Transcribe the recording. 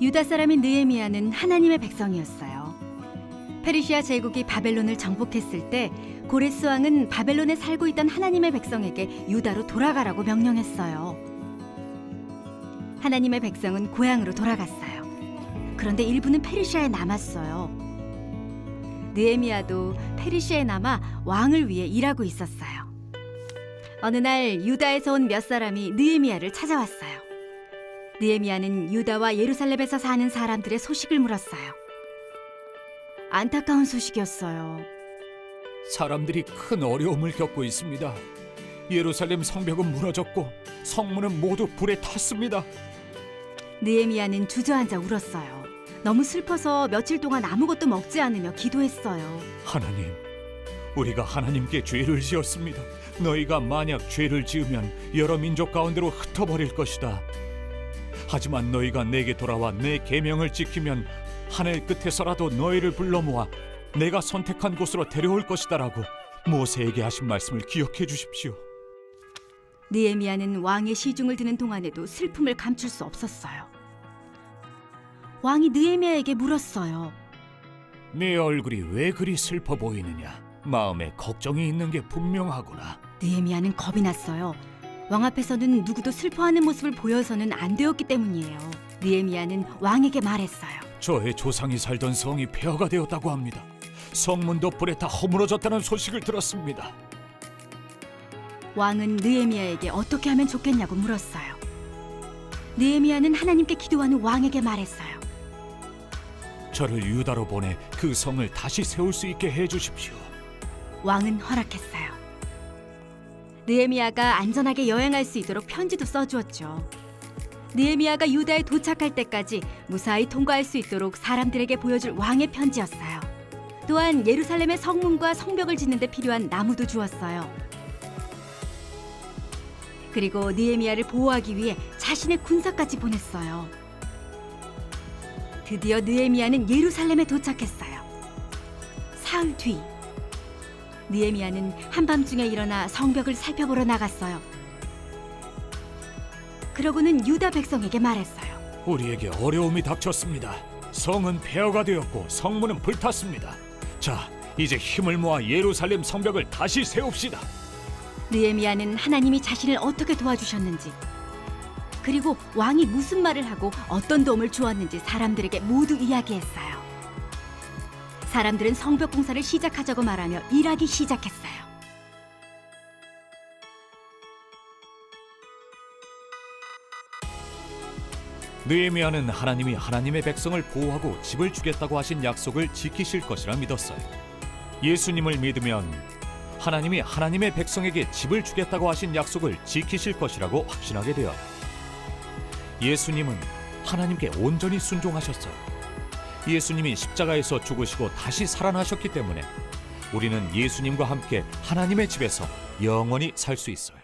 유다 사람인 느헤미야는 하나님의 백성이었어요. 페르시아 제국이 바벨론을 정복했을 때 고레스 왕은 바벨론에 살고 있던 하나님의 백성에게 유다로 돌아가라고 명령했어요. 하나님의 백성은 고향으로 돌아갔어요. 그런데 일부는 페르시아에 남았어요. 느헤미야도 페르시아에 남아 왕을 위해 일하고 있었어요. 어느 날 유다에서 온 몇 사람이 느헤미야를 찾아왔어요. 느헤미야는 유다와 예루살렘에서 사는 사람들의 소식을 물었어요. 안타까운 소식이었어요. 사람들이 큰 어려움을 겪고 있습니다. 예루살렘 성벽은 무너졌고 성문은 모두 불에 탔습니다. 느헤미야는 주저앉아 울었어요. 너무 슬퍼서 며칠 동안 아무것도 먹지 않으며 기도했어요. 하나님, 우리가 하나님께 죄를 지었습니다. 너희가 만약 죄를 지으면 여러 민족 가운데로 흩어버릴 것이다. 하지만 너희가 내게 돌아와 내 계명을 지키면 하늘 끝에서라도 너희를 불러 모아 내가 선택한 곳으로 데려올 것이다라고 모세에게 하신 말씀을 기억해 주십시오. 느헤미야는 왕의 시중을 듣는 동안에도 슬픔을 감출 수 없었어요. 왕이 느헤미야에게 물었어요. 네 얼굴이 왜 그리 슬퍼 보이느냐? 마음에 걱정이 있는 게 분명하구나. 느헤미야는 겁이 났어요. 왕 앞에서는 누구도 슬퍼하는 모습을 보여서는 안 되었기 때문이에요. 느헤미야는 왕에게 말했어요. 저의 조상이 살던 성이 폐허가 되었다고 합니다. 성문도 불에 다 허물어졌다는 소식을 들었습니다. 왕은 느헤미야에게 어떻게 하면 좋겠냐고 물었어요. 느헤미야는 하나님께 기도하는 왕에게 말했어요. 저를 유다로 보내 그 성을 다시 세울 수 있게 해 주십시오. 왕은 허락했어요. 느헤미야가 안전하게 여행할 수 있도록 편지도 써주었죠. 느헤미야가 유다에 도착할 때까지 무사히 통과할 수 있도록 사람들에게 보여줄 왕의 편지였어요. 또한 예루살렘의 성문과 성벽을 짓는 데 필요한 나무도 주었어요. 그리고 느헤미야를 보호하기 위해 자신의 군사까지 보냈어요. 드디어 느헤미야는 예루살렘에 도착했어요. 사흘 뒤 느헤미야는 한밤중에 일어나 성벽을 살펴보러 나갔어요. 그러고는 유다 백성에게 말했어요. 우리에게 어려움이 닥쳤습니다. 성은 폐허가 되었고 성문은 불탔습니다. 자, 이제 힘을 모아 예루살렘 성벽을 다시 세웁시다. 느헤미야는 하나님이 자신을 어떻게 도와주셨는지 그리고 왕이 무슨 말을 하고 어떤 도움을 주었는지 사람들에게 모두 이야기했어요. 사람들은 성벽 공사를 시작하자고 말하며 일하기 시작했어요. 느헤미야는 하나님이 하나님의 백성을 보호하고 집을 주겠다고 하신 약속을 지키실 것이라 믿었어요. 예수님을 믿으면 하나님이 하나님의 백성에게 집을 주겠다고 하신 약속을 지키실 것이라고 확신하게 되어요. 예수님은 하나님께 온전히 순종하셨어요. 예수님이 십자가에서 죽으시고 다시 살아나셨기 때문에 우리는 예수님과 함께 하나님의 집에서 영원히 살 수 있어요.